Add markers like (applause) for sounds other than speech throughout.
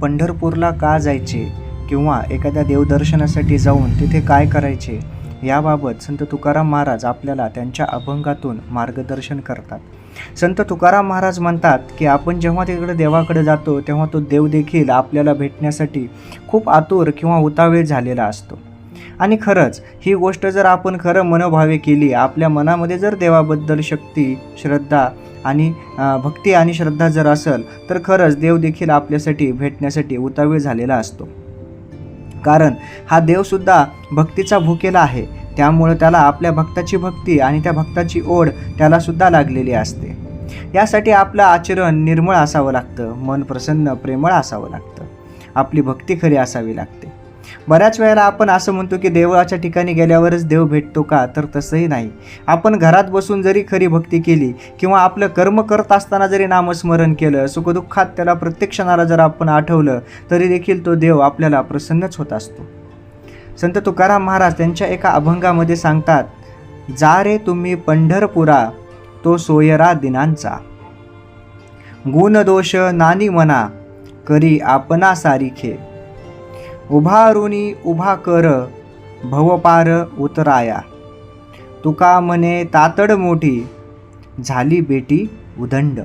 पंढरपूरला का जायचे किंवा एखाद्या देवदर्शनासाठी जाऊन तिथे काय करायचे याबाबत संत तुकाराम महाराज आपल्याला त्यांच्या अभंगातून मार्गदर्शन करतात. संत तुकाराम महाराज म्हणतात की आपण जेव्हा तिकडे देवाकडे जातो तेव्हा तो देव देखील आपल्याला भेटण्यासाठी खूप आतुर किंवा उतावीळ झालेला असतो. आणि खरंच ही गोष्ट जर आपण खरं मनोभावे केली आपल्या मनामध्ये जर देवाबद्दल शक्ती श्रद्धा आणि भक्ती आणि श्रद्धा जर असेल तर खरंच देव देखील आपल्यासाठी भेटण्यासाठी उतावीळ झालेला असतो. कारण हा देवसुद्धा भक्तीचा भुकेला आहे. त्यामुळं त्याला आपल्या भक्ताची भक्ती आणि त्या भक्ताची ओढ त्यालासुद्धा लागलेली असते. यासाठी आपलं आचरण निर्मळ असावं लागतं मन प्रसन्न प्रेमळ असावं लागतं. आपली भक्ती खरी असावी लागते. बऱ्याच वेळेला आपण असं म्हणतो की देवळाच्या ठिकाणी गेल्यावरच देव भेटतो का? तर तसंही नाही. आपण घरात बसून जरी खरी भक्ती केली किंवा आपलं कर्म करत असताना जरी नामस्मरण केलं सुखदुःखात त्याला प्रत्येक क्षणाला जर आपण आठवलं तरी देखील तो देव आपल्याला प्रसन्नच होत असतो. संत तुकाराम महाराज त्यांच्या एका अभंगामध्ये सांगतात जा रे तुम्ही पंढरपुरा तो सोयरा दिनांचा. गुणदोष नानी मना करी आपणा सारिखे. उभारुनी उभा कर भवपार उतराया. तुका म्हणे तातड मोठी झाली बेटी उदंड.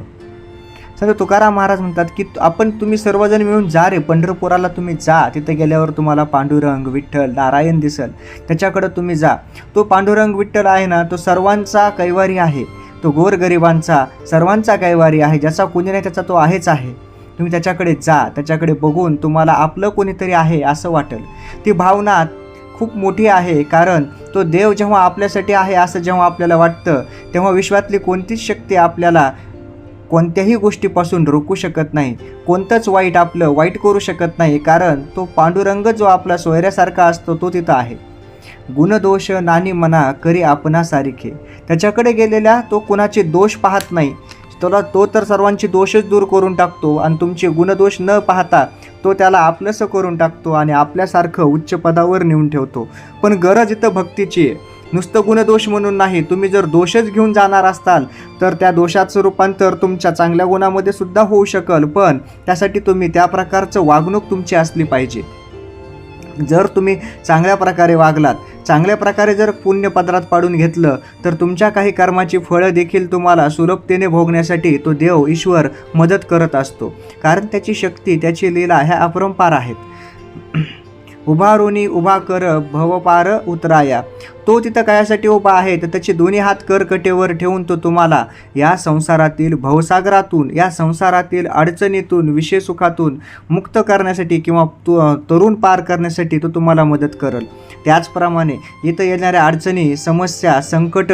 सर तुकाराम महाराज म्हणतात की आपण तुम्ही सर्वजण मिळून जा रे पंढरपुराला तुम्ही जा. तिथे गेल्यावर तुम्हाला पांडुरंग विठ्ठल नारायण दिसल. त्याच्याकडं तुम्ही जा. तो पांडुरंग विठ्ठल आहे ना तो सर्वांचा कैवारी आहे. तो गोरगरिबांचा सर्वांचा कैवारी आहे ज्याचा कुणी नाही त्याचा तो आहेच आहे. तुम्ही त्याच्याकडे जा त्याच्याकडे बघून तुम्हाला आपलं कोणीतरी आहे असं वाटेल. ती भावना खूप मोठी आहे कारण तो देव जेव्हा आपल्यासाठी आहे असं जेव्हा आपल्याला वाटतं तेव्हा विश्वातली कोणतीच शक्ती आपल्याला कोणत्याही गोष्टीपासून रोखू शकत नाही. कोणतंच वाईट आपलं वाईट करू शकत नाही कारण तो पांडुरंग जो आपला सोयऱ्यासारखा असतो तो तिथं आहे. गुणदोष नानी मना करी आपणा सारिखे त्याच्याकडे गेलेल्या तो कुणाचे दोष पाहत नाही. तर तो तर सर्वांचे दोषच दूर करून टाकतो आणि तुमचे गुणदोष न पाहता तो त्याला आपलंसं करून टाकतो आणि आपल्यासारखं उच्च पदावर नेऊन ठेवतो. पण गरज इथं भक्तीची आहे. नुसतं गुणदोष म्हणून नाही तुम्ही जर दोषच घेऊन जाणार असाल तर त्या दोषाचं रूपांतर तुमच्या चांगल्या गुणामध्ये सुद्धा होऊ शकल पण त्यासाठी तुम्ही त्या प्रकारचं वागणूक तुमची असली पाहिजे. जर तुम्ही चांगल्या प्रकारे वागलात चांगल्या प्रकारे जर पुण्य पदरात पाडून घेतलं तर तुमच्या काही कर्माची फळं देखील तुम्हाला सुलभतेने भोगण्यासाठी तो देव ईश्वर मदत करत असतो. कारण त्याची शक्ती त्याची लीला ह्या अपरंपार आहेत. (clears throat) उभारुनी उभा कर भवपार उतराया. तो तिथं कशासाठी उभा आहे. तर त्याचे दोन्ही हात करकटेवर ठेवून तो तुम्हाला या संसारातील भवसागरातून या संसारातील अडचणीतून विषय सुखातून मुक्त करण्यासाठी किंवा तु तरुण पार करण्यासाठी तो तुम्हाला मदत करेल. त्याचप्रमाणे इथं येणाऱ्या अडचणी समस्या संकट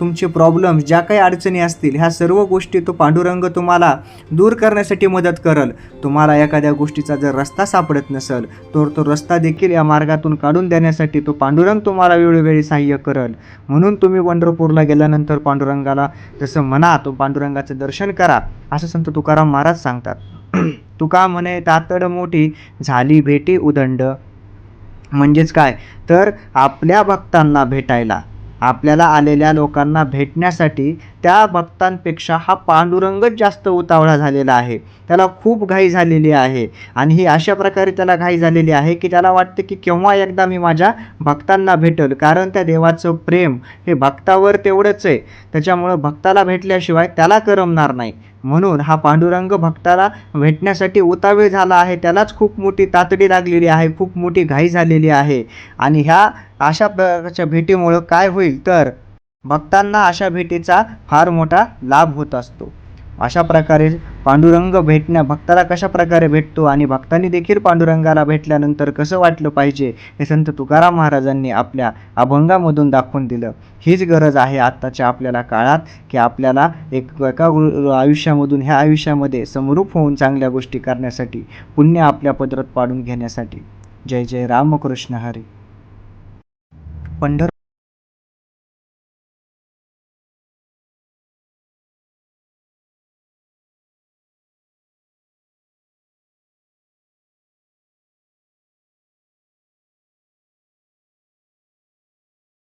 तुमचे प्रॉब्लेम्स ज्या काही अडचणी असतील ह्या सर्व गोष्टी तो पांडुरंग तुम्हाला दूर करण्यासाठी मदत करल. तुम्हाला एखाद्या गोष्टीचा जर रस्ता सापडत नसेल तर तो रस्ता देखील या मार्गातून काढून देण्यासाठी तो पांडुरंग तुम्हाला वेळोवेळी सांग सहाय्य करल. म्हणून तुम्ही पंढरपूरला गेल्यानंतर पांडुरंगाला जसं म्हणा तो पांडुरंगाचं दर्शन करा असं संत तुकाराम महाराज सांगतात. (clears throat) तुका म्हणे तातड मोठी झाली भेटी उदंड. म्हणजेच काय? तर आपल्या भक्तांना भेटायला. आपल्याला आलेल्या लोकांना भेटण्यासाठी त्या भक्तांपेक्षा हा पांडुरंगच जास्त उतावळा झालेला आहे. त्याला खूप घाई झालेली आहे. आणि ही अशा प्रकारे त्याला घाई झालेली आहे की त्याला वाटतं की केव्हा एकदा मी माझ्या भक्तांना भेटल. कारण त्या देवाचं प्रेम हे भक्तावर तेवढंच आहे. त्याच्यामुळं भक्ताला भेटल्याशिवाय त्याला करमणार नाही. म्हणून हा पांडुरंग भक्ताला भेटण्यासाठी उतावीळ झाला आहे. त्यालाच खूप मोठी तातडी लागलेली आहे खूप मोठी घाई झालेली आहे. आणि ह्या अशा प्रकारच्या भेटीमुळं काय होईल तर भक्तांना अशा भेटीचा फार मोठा लाभ होत असतो. अशा प्रकारे पांडुरंग भेटण्या भक्ताला कशा प्रकारे भेटतो आणि भक्तांनी देखील पांडुरंगाला भेटल्यानंतर कसं वाटलं पाहिजे हे संत तुकाराम महाराजांनी आपल्या अभंगामधून दाखवून दिलं. हीच गरज आहे आत्ताच्या आपल्याला काळात की आपल्याला एक एका आयुष्यामधून ह्या आयुष्यामध्ये समरूप होऊन चांगल्या गोष्टी करण्यासाठी पुण्य आपल्या पदरात पाडून घेण्यासाठी. जय जय रामकृष्ण हरी. पंढर